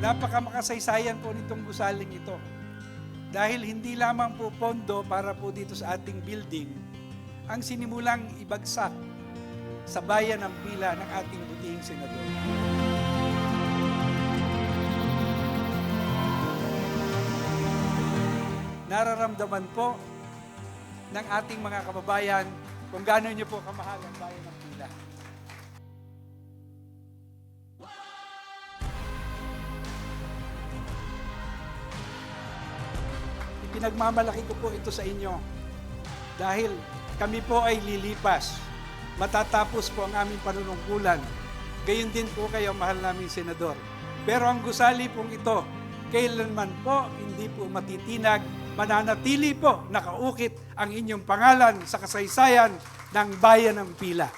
Napaka makasaysayan po nitong gusaling ito. Dahil hindi lamang po pondo para po dito sa ating building, ang sinimulang ibagsak sa bayan ng pila ng ating butihing senador. Nararamdaman po ng ating mga kababayan kung gaano niyo po kamahal ang bayan ng pila. Pinagmamalaki ko po ito sa inyo dahil kami po ay lilipas. Matatapos po ang aming panunungkulan. Gayon din po kayo, mahal naming senador. Pero ang gusali pong ito, kailanman po hindi po matitinag, mananatili po nakaukit ang inyong pangalan sa kasaysayan ng bayan ng pila.